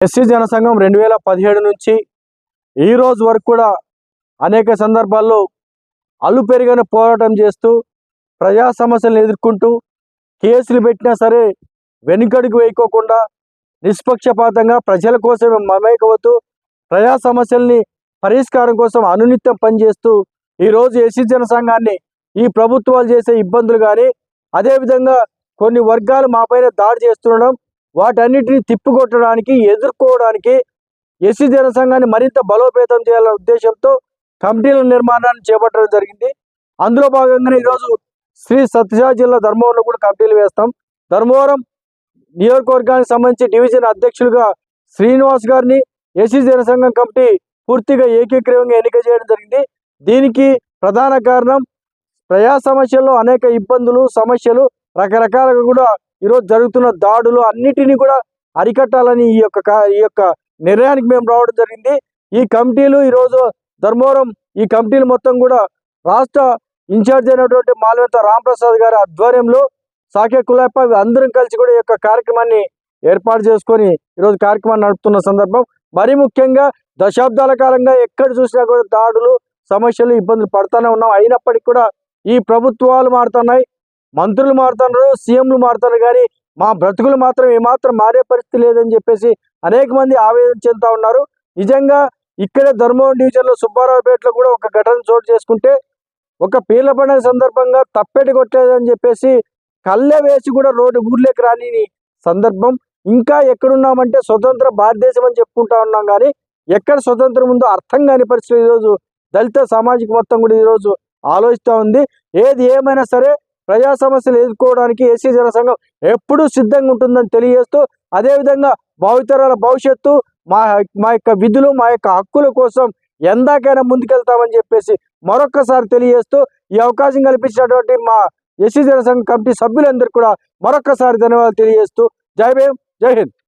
SC జనసంఘం రెండు వేల పదిహేడు నుంచి ఈ రోజు వరకు కూడా అనేక సందర్భాల్లో అల్లు పెరిగిన పోరాటం చేస్తూ ప్రజా సమస్యలను ఎదుర్కొంటూ కేసులు పెట్టినా సరే వెనుకడుగు వేయకోకుండా నిష్పక్షపాతంగా ప్రజల కోసమే మమేకవుతూ ప్రజా సమస్యల్ని పరిష్కారం కోసం అనునిత్యం పనిచేస్తూ ఈరోజు ఎస్సీ జనసంఘాన్ని ఈ ప్రభుత్వాలు చేసే ఇబ్బందులు కానీ అదేవిధంగా కొన్ని వర్గాలు మాపైన దాడి చేస్తుండడం వాటన్నిటిని తిప్పికొట్టడానికి ఎదుర్కోవడానికి ఎస్సీ జనసంఘాన్ని మరింత బలోపేతం చేయాలనే ఉద్దేశంతో కమిటీల నిర్మాణాన్ని చేపట్టడం జరిగింది. అందులో భాగంగానే ఈరోజు శ్రీ సత్యసాయి జిల్లా ధర్మవరంలో కూడా కమిటీలు వేస్తాం. ధర్మవరం నియోజకవర్గానికి సంబంధించి డివిజన్ అధ్యక్షులుగా శ్రీనివాస్ గారిని ఎస్సీ జనసంఘం కమిటీ పూర్తిగా ఏకీకృతంగా ఎన్నిక చేయడం జరిగింది. దీనికి ప్రధాన కారణం ప్రజా సమస్యల్లో అనేక ఇబ్బందులు సమస్యలు రకరకాలుగా కూడా ఈరోజు జరుగుతున్న దాడులు అన్నిటినీ కూడా అరికట్టాలని ఈ యొక్క ఈ యొక్క నిర్ణయానికి మేము రావడం జరిగింది. ఈ కమిటీలు ఈరోజు ధర్మవరం ఈ కమిటీలు మొత్తం కూడా రాష్ట్ర ఇన్ఛార్జ్ అయినటువంటి మాల్వంత రాంప్రసాద్ గారి ఆధ్వర్యంలో సాకే కులాప అందరం కలిసి కూడా ఈ యొక్క కార్యక్రమాన్ని ఏర్పాటు చేసుకొని ఈరోజు కార్యక్రమాన్ని నడుపుతున్న సందర్భం. మరి ముఖ్యంగా దశాబ్దాల కాలంగా ఎక్కడ చూసినా కూడా దాడులు సమస్యలు ఇబ్బందులు పడుతూనే ఉన్నాం. అయినప్పటికీ కూడా ఈ ప్రభుత్వాలు మారుతున్నాయి. మంత్రులు మారుతున్నారు సీఎంలు మారుతున్నారు కానీ మా బ్రతుకులు మాత్రం ఏమాత్రం మారే పరిస్థితి లేదని చెప్పేసి అనేక మంది ఆవేదన చెందుతా ఉన్నారు. నిజంగా ఇక్కడే ధర్మవరం డివిజన్లో సుబ్బారావుపేటలో కూడా ఒక ఘటన చోటు చేసుకుంటే ఒక పీర్ల పండుగ సందర్భంగా తప్పెటి కొట్టలేదని చెప్పేసి కళ్ళె వేసి కూడా రోడ్డు ఊర్లోకి రాని సందర్భం. ఇంకా ఎక్కడున్నామంటే స్వతంత్ర భారతదేశం అని చెప్పుకుంటా ఉన్నాం కానీ ఎక్కడ స్వతంత్రం ఉందో అర్థం కాని పరిస్థితి ఈరోజు. దళిత సామాజిక మొత్తం కూడా ఈరోజు ఆలోచిస్తూ ఉంది. ఏది ఏమైనా సరే ప్రజా సమస్యలు ఎదుర్కోవడానికి ఏసీ జనసంఘం ఎప్పుడూ సిద్ధంగా ఉంటుందని తెలియజేస్తూ అదేవిధంగా భావితరాల భవిష్యత్తు మా మా యొక్క విధులు మా యొక్క హక్కుల కోసం ఎందాకైనా ముందుకెళ్తామని చెప్పేసి మరొక్కసారి తెలియజేస్తూ ఈ అవకాశం కల్పించినటువంటి మా ఎస్సీ జనసంఘం కమిటీ సభ్యులందరికీ కూడా మరొక్కసారి ధన్యవాదాలు తెలియజేస్తూ జై భీమ్ జై హింద్.